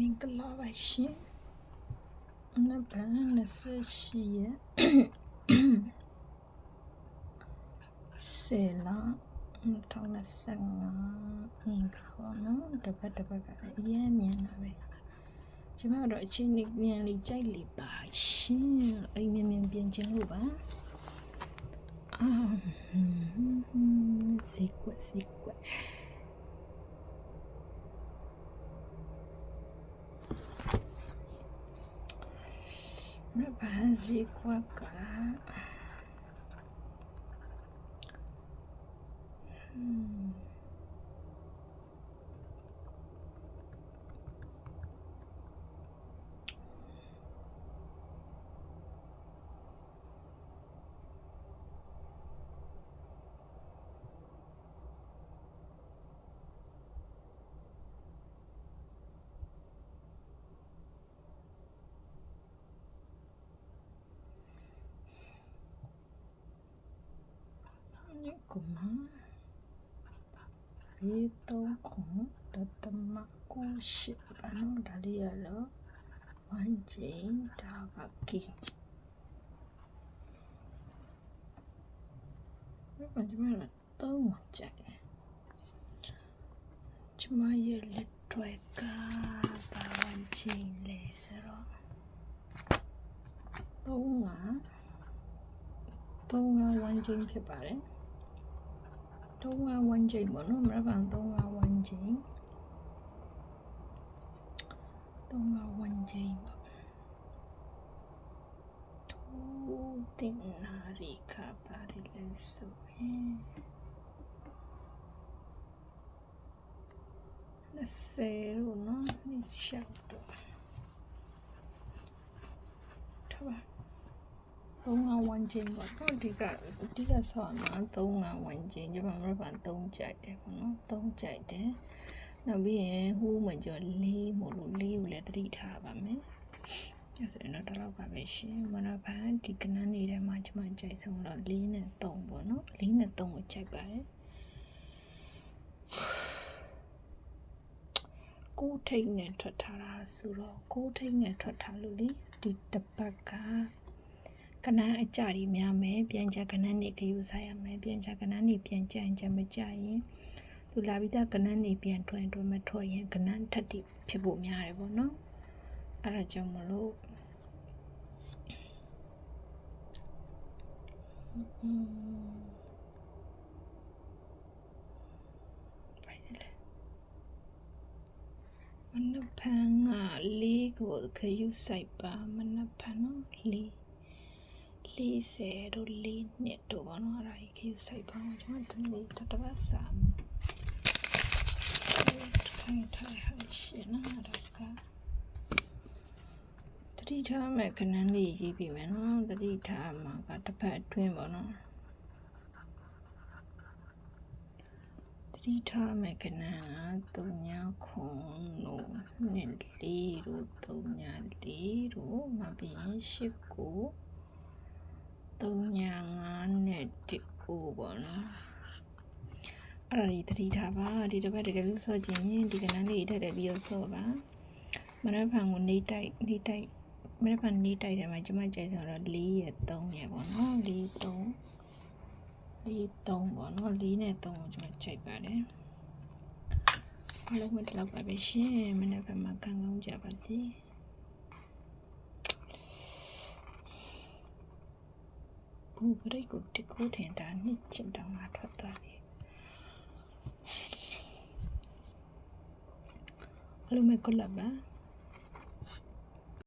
မင်္ဂလာပါရှင်နဗန်28ရက်ဆယ်လ2025အင်္ဂါပါနော်တပတ်တပတ်ကအရင်မြင်တာပဲကျွန်မတို့အချင်းလေးမြန်လေးကြိုက်လေပါရှင်အိမ်မြင်မြင်ပြင်ချင်လို့ပါအာစီကွက်စီကွ Bah, Le parece quoi. a cara. 439.98အနော်ဒါလေးရတော့1ချိန်ဒါကကီဘာဒီမှာတော့ကြိုက်တယ်ကျမရဲ့လက်တွေကဘာဝန်ချင်းလဲဆိုတော့သုံးကသုံးကဝန်ချင်းဖြစ်ပါတယ် သုံးငါဝမ်းကျိန်ပေါ့နော်မရပန်သုံးငါဝမ်းကျိန်သုံးငါဝမ်းကျိန်ပေါ့သူတင်နာရီကပါရီလဲဆိုရင်လက်ဆယ်လို့နော်နိချောက်တော့ထားပါ သုံးငါဝမ်းချင်းပေါ့နော်ဒီကအဓိကဆောင်းမှာသုံးငါဝမ်းချင်းကျွန်မမရပန်သုံးကြိုက်တယ်ပေါ့နော်သုံးကြိုက်တယ်နောက်ပြီးရင်ဟူးမကျော်လေးမို့လို့လေးကိုလည်းသတိထားပါမယ်အဲဆိုရင်တော့တော့ပါပဲရှင်မနဖန်ဒီကနန်းလေးထဲမှာကျွန်မကြိုက်ဆုံးတော့လေးနဲ့သုံးပေါ့နော်လေးနဲ့သုံးကိုကြိုက်ပါတယ်ကိုယ်ထိတ်နဲ့ထွက်ထားတာဆိုတော့ကိုယ်ထိတ်နဲ့ထွက်ထားလို့လေဒီတစ်ပတ်က ကဏန်းအကြကြီးများမယ်ပြန်ကြကဏန်းနေခယူစားရမယ်ပြန်ကြကဏန်းနေပြန်ကြရင်ကြမကြရင်သူလာပြီးသားကဏန်းနေပြန်ထွင်ထွင်မထွက်ရင်ကဏန်းထက်တိဖြစ်ဖို့များတယ်ပေါ့နော်အဲ့ဒါကြောင့်မလို့อืมမနက်ဖန်ကလေးကိုခရုစိုက်ပါမနက်ဖန်နော်လေး 40တို့4နှစ်တို့ဘာလို့အဲ့ဒါကြီးခယူဆိုင်ပါကျွန်မဒီနေ့တတပတ်စာထိုင်ထိုင်ဟာရှင်နာတော့ကတတိထားမဲ့ခဏလေးရေးပြီမယ်နော်တတိထားမှာကတစ်ဖက်အတွင်းပေါ့နော်တတိထားမဲ့ခဏက3ညခွန်တို့နှစ်လေးတို့3ညလေးတို့မပြီးရင်8ကို 3ညာ9နဲ့1ကိုပေါ့နော်အဲ့ဒါဒီတတိထားပါဒီတစ်ပတ်တကယ်လို့ဆော့ခြင်းရင်ဒီကနန်းလေးထည့်တယ်ပြီးတော့ဆော့ပါမနက်ဖြန်ကိုနေတိုက်နေတိုက်မနက်ဖြန်နေတိုက်တယ်မှာကျမကြိုက်ဆိုတော့4ရက်3ရက်ပေါ့နော်4 3 4 3ပေါ့နော်4နဲ့3ကိုကျမကြိုက်ပါတယ်အားလုံးမတလောက်ပါပဲရှင်မနက်ဖြန်မှာကံကောင်းကြပါစေ ဘူပရိတ်ကိုတကူထင်တာနှစ်ချင်တောင်မှထွက်သွားတယ်အလုံးမဲ့ကုလပ်ပါ